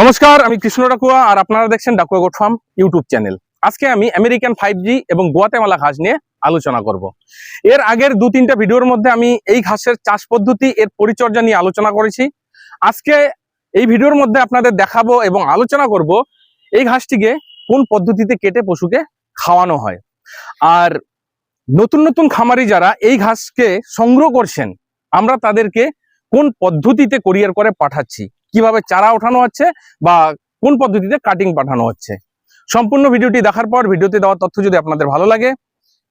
নমস্কার, আমি কৃষ্ণ ডাকুয়া আর আপনারা দেখছেন Dakua goat farm YouTube channel. আজকে আমি আমেরিকান ফাইভ জি এবং গোয়াতেমালা ঘাস নিয়ে আলোচনা করব। এর আগের দু তিনটা ভিডিওর মধ্যে আমি এই ঘাসের চাষ পদ্ধতি, এর পরিচর্যা নিয়ে আলোচনা করেছি। আজকে এই ভিডিওর মধ্যে আপনাদের দেখাবো এবং আলোচনা করব এই ঘাসটিকে কোন পদ্ধতিতে কেটে পশুকে খাওয়ানো হয়। আর নতুন নতুন খামারি যারা এই ঘাসকে সংগ্রহ করছেন, আমরা তাদেরকে কোন পদ্ধতিতে কোরিয়ার করে পাঠাচ্ছি কীভাবে চারা ওঠানো হচ্ছে বা কোন পদ্ধতিতে কাটিং পাঠানো হচ্ছে। সম্পূর্ণ ভিডিওটি দেখার পর ভিডিওতে দেওয়া তথ্য যদি আপনাদের ভালো লাগে,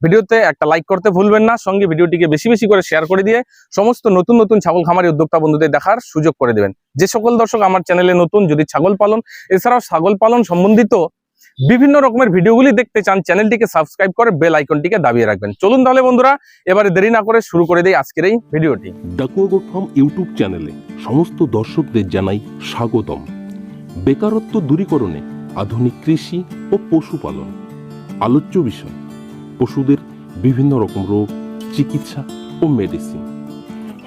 ভিডিওতে একটা লাইক করতে ভুলবেন না, সঙ্গে ভিডিওটিকে বেশি বেশি করে শেয়ার করে দিয়ে সমস্ত নতুন নতুন ছাগল খামারি উদ্যোক্তা বন্ধুদের দেখার সুযোগ করে দেবেন। যে সকল দর্শক আমার চ্যানেলে নতুন, যদি ছাগল পালন, এছাড়াও ছাগল পালন সম্বন্ধিত বিভিন্ন রকমের ভিডিওগুলি দেখতে চান চ্যানেলটিকে সাবস্ক্রাইব করে বেল আইকনটিকে দাবিয়ে রাখবেন। চলুন তাহলে বন্ধুরা এবারে দেরি না করে শুরু করে দিই আজকের এই ভিডিওটি। ডাকুয়া গোট ফার্ম ইউটিউব চ্যানেলে সমস্ত দর্শকদের জানাই স্বাগতম। বেকারত্ব দূরীকরণে আধুনিক কৃষি ও পশুপালন। আলোচ্য বিষয় পশুদের বিভিন্ন রকম রোগ চিকিৎসা ও মেডিসিন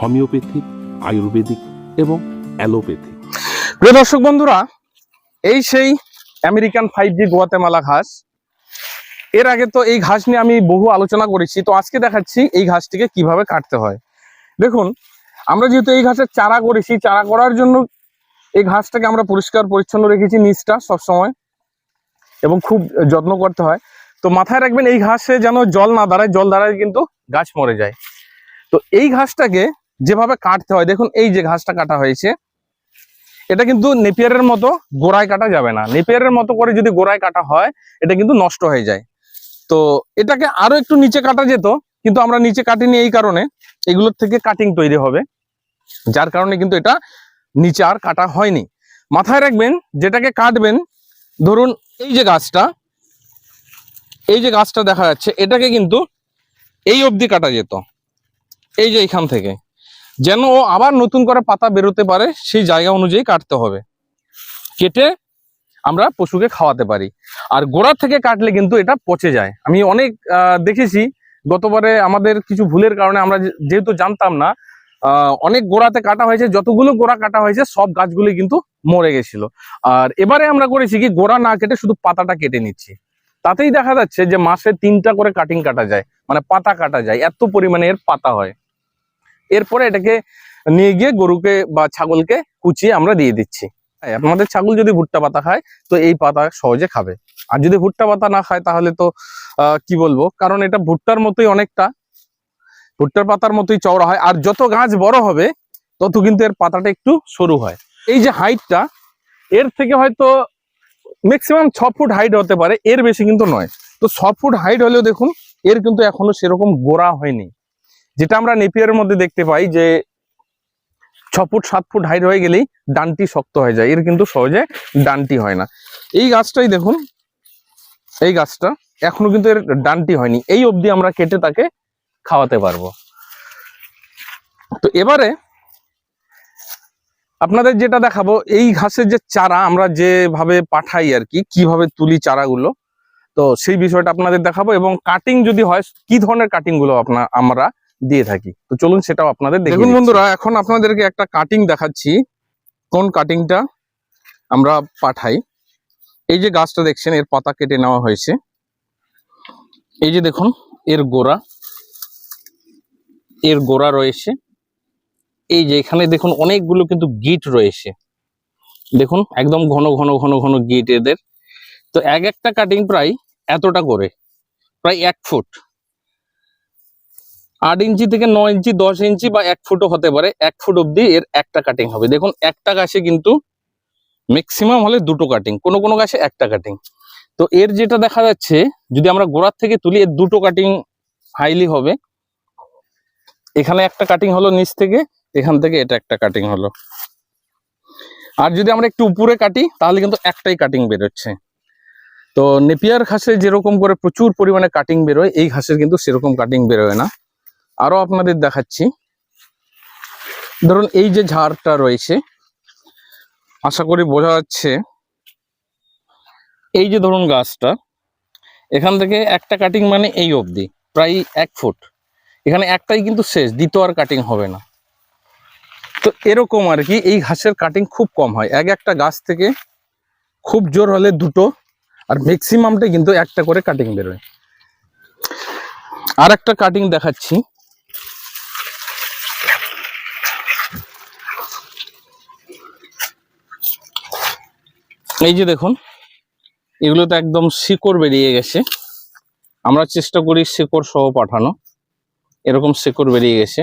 হোমিওপ্যাথিক আয়ুর্বেদিক এবং অ্যালোপ্যাথিক। প্রিয় দর্শক বন্ধুরা এই সেই আমেরিকান ফাইভ জি গোয়াতেমালা ঘাস। এর আগে তো এই ঘাস নিয়ে আমি বহু আলোচনা করেছি, তো আজকে দেখাচ্ছি এই ঘাসটিকে কীভাবে কাটতে হয়। দেখুন, আমরা যেহেতু এই ঘাসের চারা করেছি, চারা করার জন্য এই ঘাসটাকে আমরা পরিষ্কার পরিচ্ছন্ন রেখেছি নিচটা সবসময়, এবং খুব যত্ন করতে হয়। তো মাথায় রাখবেন, এই ঘাসে যেন জল না দাঁড়ায়, জল দাঁড়ায় কিন্তু গাছ মরে যায়। তো এই ঘাসটাকে যেভাবে কাটতে হয়, দেখুন এই যে ঘাসটা কাটা হয়েছে এটা কিন্তু নেপিয়ারের মতো গোড়ায় কাটা যাবে না। নেপিয়ারের মতো করে যদি গোড়ায় কাটা হয়, এটা কিন্তু নষ্ট হয়ে যায়। তো এটাকে আরও একটু নিচে কাটা যেত, কিন্তু আমরা নিচে কাটিনি এই কারণে। এগুলোর থেকে কাটিং তৈরি হবে, যার কারণে কিন্তু এটা নিচে আর কাটা হয়নি। মাথায় রাখবেন, যেটাকে কাটবেন, ধরুন এই যে গাছটা, এই যে গাছটা দেখা যাচ্ছে, এটাকে কিন্তু এই অবধি কাটা যেত। এই যে এখান থেকে। যেন ও আবার নতুন করে পাতা বেরোতে পারে, সেই জায়গা অনুযায়ী কাটতে হবে। কেটে আমরা পশুকে খাওয়াতে পারি। আর গোড়া থেকে কাটলে কিন্তু এটা পচে যায়। আমি অনেক দেখেছি, গতবারে আমাদের কিছু ভুলের কারণে আমরা যেহেতু জানতাম না অনেক গোড়াতে কাটা হয়েছে, যতগুলো গোড়া কাটা হয়েছে, সব গাছগুলি কিন্তু মরে গেছিল। আর এবারে আমরা করেছি কি, গোড়া না কেটে শুধু পাতাটা কেটে নিচ্ছি। তাতেই দেখা যাচ্ছে যে মাসে তিনটা করে কাটিং কাটা যায়। মানে পাতা কাটা যায়, এত পরিমাণে এর পাতা হয়। এরপরে এটাকে নিয়ে গিয়ে গরুকে বা ছাগলকে কুচিয়ে আমরা দিয়ে দিচ্ছি। আপনাদের ছাগল যদি ভুট্টা পাতা খায়, তো এই পাতা সহজে খাবে। আর যদি ভুট্টা পাতা না খায়, তাহলে তো কি বলব? কারণ এটা ভুট্টার মতোই অনেকটা। ভুট্টার পাতার মতোই চওড়া হয়। আর যত গাছ বড় হবে, তত কিন্তু এর পাতাটা একটু সরু হয়। এই যে হাইটটা, এর থেকে হয়তো ম্যাক্সিমাম ছ ফুট হাইট হতে পারে। এর বেশি কিন্তু নয়। তো ছ ফুট হাইট হলেও দেখুন, এর কিন্তু এখনও সেরকম গোড়া হয়নি। যেটা আমরা নেপিয়ারের মধ্যে দেখতে পাই যে ছ ফুট, সাত ফুট হাইট হয়ে গেলেই ডানটি শক্ত হয়ে যায়। এর কিন্তু সহজে ডানটি হয় না। এই গাছটাই দেখুন, এই গাছটা এখনও কিন্তু এর ডানটি হয়নি। এই অবধি আমরা কেটে তাকে খাওয়াতে পারব। তো এবারে আপনাদের যেটা দেখাবো, এই ঘাসের যে চারা আমরা যেভাবে পাঠাই আর কি, কীভাবে তুলি চারাগুলো, তো সেই বিষয়টা আপনাদের দেখাবো এবং কাটিং যদি হয়, কি ধরনের কাটিংগুলো আপনার আমরা দিয়ে থাকি। তো চলুন সেটাও আপনাদের দেখুন বন্ধুরা এখন আপনাদেরকে একটা কাটিং দেখাচ্ছি। কোন কাটিংটা আমরা পাঠাই। এই যে গাছটা দেখছেন এর পাতা কেটে নেওয়া হয়েছে। এই যে দেখুন এর গোড়া। এর গোড়া রয়েছে। এই যে এখানে দেখুন অনেকগুলো কিন্তু গিট রয়েছে। দেখুন একদম ঘন ঘন ঘন ঘন গিট এদের। তো এক একটা কাটিং প্রায় এতটা করে। প্রায় এক ফুট। আট ইঞ্চি থেকে নয় ইঞ্চি, দশ ইঞ্চি বা এক ফুটও হতে পারে। এক ফুট অব্দি এর একটা কাটিং হবে। দেখুন, একটা গাছে কিন্তু ম্যাক্সিমাম হলে দুটো কাটিং কোনো কোনো গাছে একটা কাটিং তো এর যেটা দেখা যাচ্ছে, যদি আমরা গোড়ার থেকে তুলি, এর দুটো কাটিং হাইলি হবে। এখানে একটা কাটিং হলো নিচ থেকে, এখান থেকে এটা একটা কাটিং হলো। আর যদি আমরা একটু উপরে কাটি, তাহলে কিন্তু একটাই কাটিং বেরোচ্ছে। তো নেপিয়ার ঘাসে যেরকম করে প্রচুর পরিমাণে কাটিং বেরোয়, এই ঘাসের কিন্তু সেরকম কাটিং বেরোয় না। আরও আপনাদের দেখাচ্ছি। ধরুন এই যে ঝাড়টা রয়েছে, আশা করি বোঝা যাচ্ছে। এই যে ধরুন গাছটা, এখান থেকে একটা কাটিং মানে এই অবধি, প্রায় এক ফুট। এখানে একটাই কিন্তু শেষ, দ্বিতীয় আর কাটিং হবে না। তো এরকম আর কি, এই ঘাসের কাটিং খুব কম হয়। এক একটা গাছ থেকে খুব জোর হলে দুটো, আর ম্যাক্সিমামটা কিন্তু একটা করে কাটিং বেরোয়। আর একটা কাটিং দেখাচ্ছি। এই যে দেখুন, এগুলো তো একদম শিকড় বেরিয়ে গেছে। আমরা চেষ্টা করি শিকড় সহ পাঠানো। এরকম শিকড় বেরিয়ে গেছে।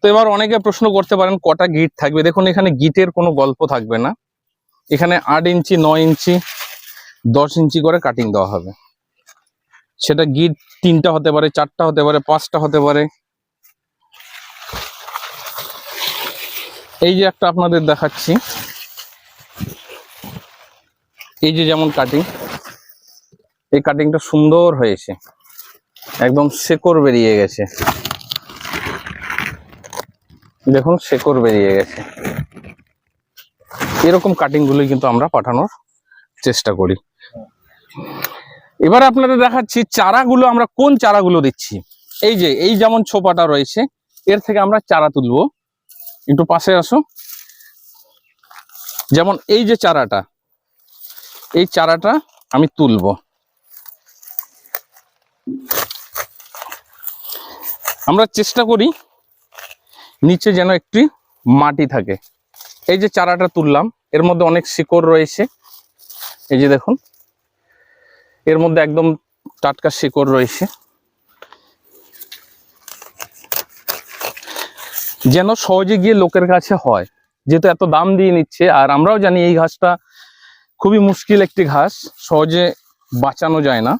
তো এবার অনেকে প্রশ্ন করতে পারেন, কটা গিট থাকবে? দেখুন, এখানে গিটের কোনো গল্প থাকবে না। এখানে আট ইঞ্চি, নয় ইঞ্চি, দশ ইঞ্চি করে কাটিং দেওয়া হবে। সেটা গিট তিনটা হতে পারে, চারটা হতে পারে, পাঁচটা হতে পারে। এই যে একটা আপনাদের দেখাচ্ছি। এই যে যেমন কাটিং এই কাটিংটা সুন্দর হয়েছে। একদম শেকড় বেরিয়ে গেছে। দেখুন, শেকড় বেরিয়ে গেছে। এরকম কাটিংগুলোই কিন্তু আমরা পাঠানোর চেষ্টা করি। এবার আপনাদের দেখাচ্ছি চারাগুলো, আমরা কোন চারাগুলো দিচ্ছি। এই যে, এই যেমন ছোপাটা রয়েছে, এর থেকে আমরা চারা তুলবো। একটু পাশে আসো। যেমন এই যে চারাটা এই চারাটা আমি তুলবো। আমরা চেষ্টা করি নিচে যেন একটি মাটি থাকে। এই যে চারাটা তুললাম, এর মধ্যে অনেক শিকড় রয়েছে। এই যে দেখুন, এর মধ্যে একদম টাটকা শিকড় রয়েছে। যেন সহজে গিয়ে লোকের কাছে হয়, যেহেতু এত দাম দিয়ে নিচ্ছে, আর আমরাও জানি এই ঘাসটা খুবই মুশকিল একটি ঘাস, সহজে বাঁচানো যায় না।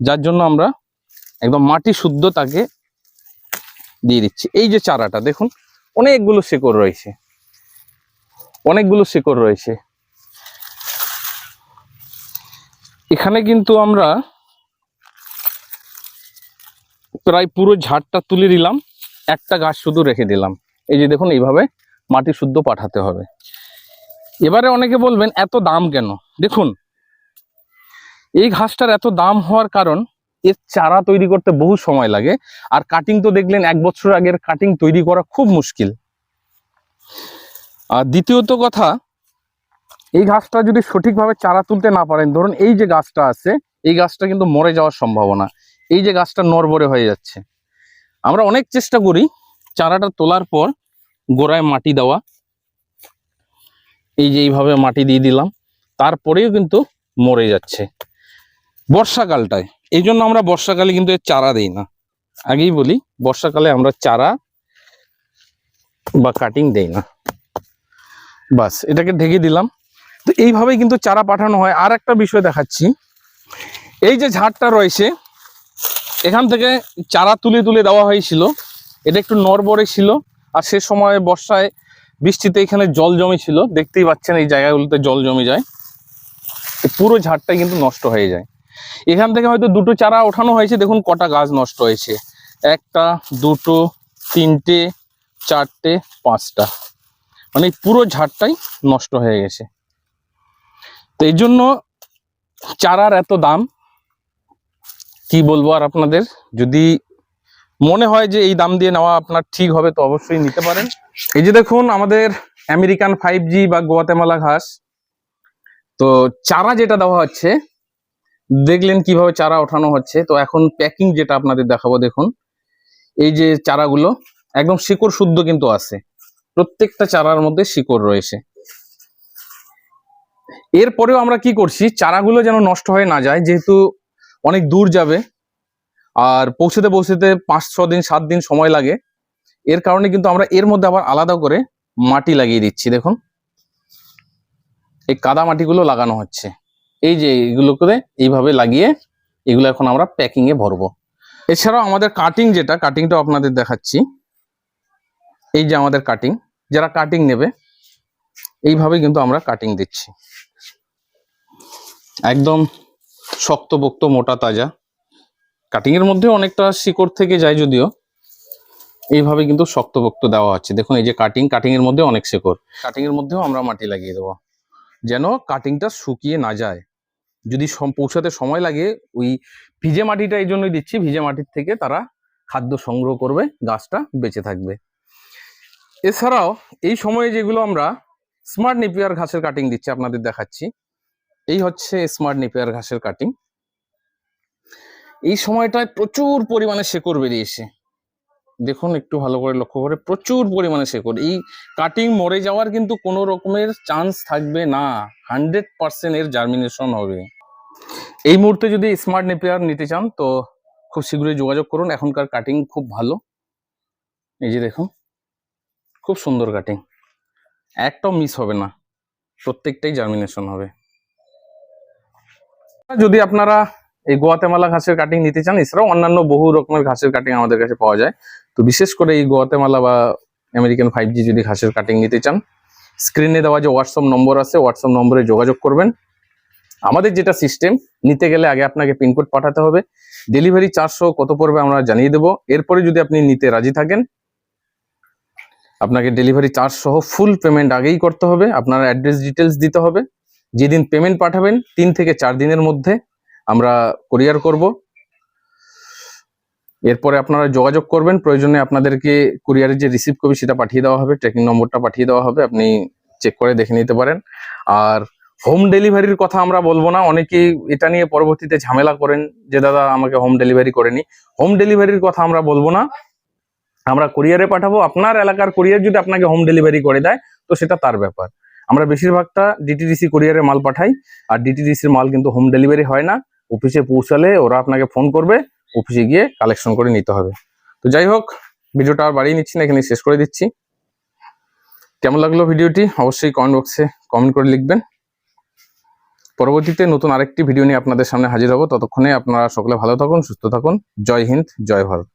যার জন্য আমরা একদম মাটি শুদ্ধ তাকে দিয়ে দিচ্ছি। এই যে চারাটা, দেখুন, অনেকগুলো শেকড় রয়েছে। অনেকগুলো শিকড় রয়েছে। এখানে কিন্তু আমরা প্রায় পুরো ঝাড়টা তুলে দিলাম। একটা গাছ শুধু রেখে দিলাম। এই যে দেখুন, এইভাবে মাটি শুদ্ধ পাঠাতে হবে। এবারে অনেকে বলবেন, এত দাম কেন? দেখুন, এই ঘাসটার এত দাম হওয়ার কারণ, এর চারা তৈরি করতে বহু সময় লাগে, আর কাটিং তো দেখলেন, এক বছর আগের কাটিং তৈরি করা খুব মুশকিল। আর দ্বিতীয়ত কথা, এই গাছটা যদি সঠিকভাবে চারা তুলতে না পারেন, ধরুন এই যে গাছটা আছে, এই গাছটা কিন্তু মরে যাওয়ার সম্ভাবনা, এই যে গাছটা নরবরে হয়ে যাচ্ছে। আমরা অনেক চেষ্টা করি চারাটা তোলার পর গোড়ায় মাটি দেওয়া এই যে এইভাবে মাটি দিয়ে দিলাম, তারপরেও কিন্তু মরে যাচ্ছে। বর্ষাকালটায়, এই জন্য আমরা বর্ষাকালে কিন্তু এর চারা দেই না। আগেই বলি, বর্ষাকালে আমরা চারা বা কাটিং দেই না। বাস, এটাকে ঢেকে দিলাম। তো এইভাবেই কিন্তু চারা পাঠানো হয়। আর একটা বিষয় দেখাচ্ছি। এই যে ঝাড়টা রয়েছে, এখান থেকে চারা তুলে তুলে দেওয়া হয়েছিল। এটা একটু নরবরে ছিল। আর সে সময় বর্ষায় বৃষ্টিতে এখানে জল জমে ছিল, দেখতেই পাচ্ছেন এই জায়গাগুলোতে জল জমে যায়। পুরো ঝাড়টাই কিন্তু নষ্ট হয়ে যায়। এখান থেকে হয়তো দুটো চারা ওঠানো হয়েছে, দেখুন কটা গাছ নষ্ট হয়েছে। একটা, দুটো, তিনটে, চারটে, পাঁচটা। মানে পুরো ঝাড়টাই নষ্ট হয়ে গেছে। তো এই জন্য চারার এত দাম, কি বলব আর আপনাদের? যদি মনে হয় যে এই দাম দিয়ে নেওয়া আপনার ঠিক হবে, তো অবশ্যই নিতে পারেন। এই যে দেখুন, আমাদের আমেরিকান ফাইভ জি বা গোয়াতেমালা ঘাস। তো চারা যেটা দেওয়া হচ্ছে, দেখলেন কীভাবে চারা ওঠানো হচ্ছে। তো এখন প্যাকিং যেটা আপনাদের দেখাবো, দেখুন। এই যে চারাগুলো, একদম শিকড় শুদ্ধ কিন্তু আছে। প্রত্যেকটা চারার মধ্যে শিকড় রয়েছে। এরপরেও আমরা কি করছি, চারাগুলো যেন নষ্ট হয়ে না যায়, যেহেতু অনেক দূর যাবে আর পৌঁছতে পৌঁছতে পাঁচ, ছ দিন, সাত দিন সময় লাগে। এর কারণে কিন্তু আমরা এর মধ্যে আবার আলাদা করে মাটি লাগিয়ে দিচ্ছি, দেখুন। এই কাদা মাটিগুলো লাগানো হচ্ছে। এই যে এইগুলো এগুলোকে এইভাবে লাগিয়ে এগুলো এখন আমরা প্যাকিং এ ভরবো। এছাড়াও আমাদের কাটিং যেটা কাটিংটা আপনাদের দেখাচ্ছি। এই যে আমাদের কাটিং যারা কাটিং নেবে এইভাবে কিন্তু আমরা কাটিং দিচ্ছি। একদম শক্তপোক্ত, মোটা, তাজা। কাটিং এর মধ্যে অনেকটা শিকড় থেকে যায় যদিও, এইভাবে কিন্তু শক্তপোক্ত দেওয়া হচ্ছে। দেখুন, এই যে কাটিং কাটিং এর মধ্যে অনেক শিকড়। কাটিং এর মধ্যেও আমরা মাটি লাগিয়ে দেবো। যেন কাটিংটা শুকিয়ে না যায়। যদি পৌঁছাতে সময় লাগে, ওই ভিজে মাটিটা এই জন্যই দিচ্ছি, ভিজে মাটির থেকে তারা খাদ্য সংগ্রহ করবে, গাছটা বেঁচে থাকবে। এছাড়াও, এই সময়ে যেগুলো আমরা স্মার্ট নেপিয়ার ঘাসের কাটিং দিচ্ছি, আপনাদের দেখাচ্ছি। এই হচ্ছে স্মার্ট নিপিয়ার ঘাসের কাটিং এই সময়টায় প্রচুর পরিমাণে শেকড় বেরিয়েছে। দেখুন, একটু ভালো করে লক্ষ্য করে, প্রচুর পরিমাণে শেকড়। এই কাটিং মরে যাওয়ার কিন্তু কোনো রকমের চান্স থাকবে না। হান্ড্রেড পার্সেন্ট এর জার্মিনেশন হবে। এই মুহূর্তে যদি স্মার্ট নেপিয়ার নিতে চান, তো খুব শীঘ্রই যোগাযোগ করুন। এখনকার কাটিং খুব ভালো। এই যে দেখুন, খুব সুন্দর কাটিং একটাও মিস হবে না। প্রত্যেকটাই জার্মিনেশন হবে। যদি আপনারা এই গোয়াতেমালা ঘাসের কাটিং নিতে চান, এছাড়াও অন্যান্য বহু রকমের ঘাসের কাটিং আমাদের কাছে পাওয়া যায়। তো বিশেষ করে এই গোয়াতেমালা বা আমেরিকান ফাইভ জি যদি ঘাসের কাটিং নিতে চান স্ক্রিনে দেওয়া যে হোয়াটসঅ্যাপ নম্বর আছে হোয়াটসঅ্যাপ নম্বরে যোগাযোগ করবেন। আমাদের যেটা সিস্টেম নিতে গেলে আগে আপনাকে পিনকোড পাঠাতে হবে। ডেলিভারি চারশো কত পড়বে আমরা জানিয়ে দেবো। এরপরে যদি আপনি নিতে রাজি থাকেন, আপনাকে ডেলিভারি চার্জ সহ ফুল পেমেন্ট আগেই করতে হবে। আপনার অ্যাড্রেস ডিটেলস দিতে হবে। যেদিন পেমেন্ট পাঠাবেন, তিন থেকে চার দিনের মধ্যে আমরা কোরিয়ার করব। এরপরে আপনারা যোগাযোগ করবেন। প্রয়োজনে আপনাদেরকে কুরিয়ারের যে রিসিভ কপি সেটা পাঠিয়ে দেওয়া হবে ট্র্যাকিং নম্বরটা পাঠিয়ে দেওয়া হবে, আপনি চেক করে দেখে নিতে পারেন। আর হোম ডেলিভারির কথা আমরা বলব না অনেকেই এটা নিয়ে পরবর্তীতে ঝামেলা করেন যে, দাদা, আমাকে হোম ডেলিভারি করেনি হোম ডেলিভারির কথা আমরা বলব না। আমরা কুরিয়ারে পাঠাবো। আপনার এলাকার কুরিয়ার যদি আপনাকে হোম ডেলিভারি করে দেয়, তো সেটা তার ব্যাপার। আমরা বেশিরভাগটা ডিটিডিসি কুরিয়ারে মাল পাঠাই। আর ডিটিডিসির মাল কিন্তু হোম ডেলিভারি হয় না। অফিসে পৌঁছালে ওরা আপনাকে ফোন করবে, অফিসে গিয়ে কালেকশন করে নিতে হবে। তো যাই হোক, ভিডিওটা আর বাড়িয়ে নিচ্ছি না এখানে শেষ করে দিচ্ছি। কেমন লাগল ভিডিওটি? অবশ্যই কমেন্ট বক্সে কমেন্ট করে লিখবেন। পরবর্তীতে নতুন আরেকটি ভিডিও নিয়ে আপনাদের সামনে হাজির হব। ততক্ষণে আপনারা সকলে ভালো থাকুন, সুস্থ থাকুন। জয় হিন্দ, জয় ভারত।